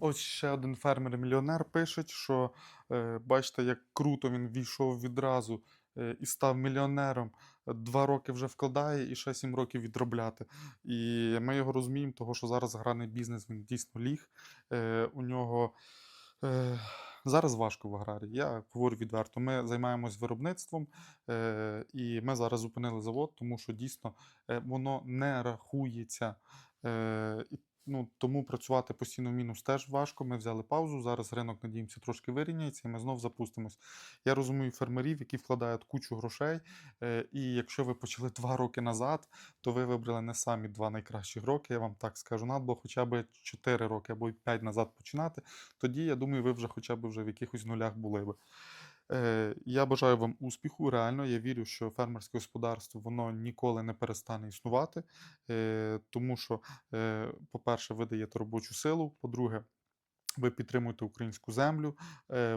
Ось ще один фермер-мільйонер пише, що е, бачите, як круто він війшов відразу е, і став мільйонером. Два роки вже вкладає і ще сім років відробляти. І ми його розуміємо, того, що зараз граний бізнес він дійсно ліг. Е, у нього зараз важко в аграрії. Я говорю відверто. Ми займаємось виробництвом, і ми зараз зупинили завод, тому що дійсно воно не рахується. Ну, тому працювати постійно в мінус теж важко. Ми взяли паузу. Зараз ринок, надіємося, трошки вирівняється, і ми знов запустимось. Я розумію фермерів, які вкладають кучу грошей. е, І якщо ви почали два роки назад, то ви вибрали не самі два найкращих роки. Я вам так скажу. Надо було хоча б 4 роки або 5 назад починати. Тоді я думаю, ви вже хоча б вже в якихось нулях були би. Е, Я бажаю вам успіху. Реально, я вірю, що фермерське господарство воно ніколи не перестане існувати, е, тому що, е, по-перше, ви даєте робочу силу. По-друге, ви підтримуєте українську землю.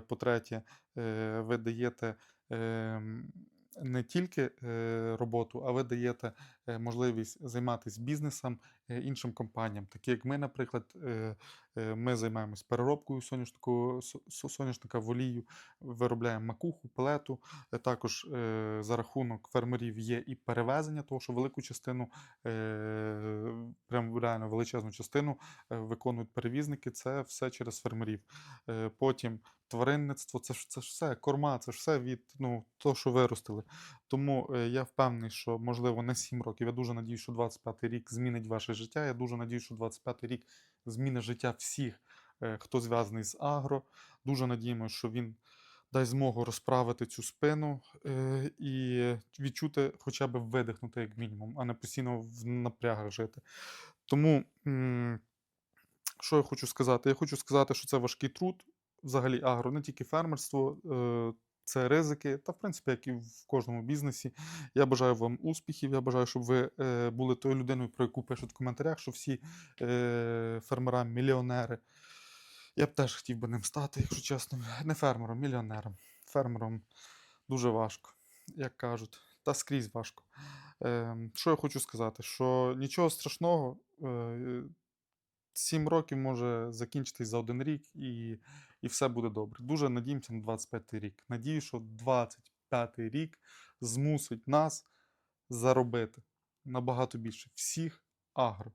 По-третє, ви даєте ем, не тільки е, роботу, а ви даєте е, можливість займатися бізнесом е, іншим компаніям, такі як ми, наприклад, ми займаємось переробкою соняшника в олію, виробляємо макуху, пелету. Також за рахунок фермерів є і перевезення, того що велику частину, прям реально величезну частину виконують перевізники. Це все через фермерів. Потім тваринництво, це ж це ж все, корма, це ж все від ну, того, що виростили. Тому е, я впевнений, що можливо не 7 років. Я дуже надію, що 25-й рік змінить ваше життя. Я дуже надію, що 25-й рік змінить життя всіх, е, хто зв'язаний з агро. Дуже надіємося, що він дасть змогу розправити цю спину е, і відчути, хоча б видихнути, як мінімум, а не постійно в напрягах жити. Тому. м, що я хочу сказати? Я хочу сказати, що це важкий труд, взагалі агро, не тільки фермерство, е, це ризики, та в принципі, як і в кожному бізнесі. Я бажаю вам успіхів. Я бажаю, щоб ви е, були тою людиною, про яку пишуть в коментарях, що всі е, фермера мільйонери. Я б теж хотів би ним стати, якщо чесно. Не фермером, мільйонером. Фермером дуже важко, як кажуть, та скрізь важко. Ем, що я хочу сказати? Що нічого страшного. Е, 7 років може закінчитись за один рік, і, і все буде добре. Дуже надіємося на 25 рік. Надію, що 25 рік змусить нас заробити набагато більше всіх агро.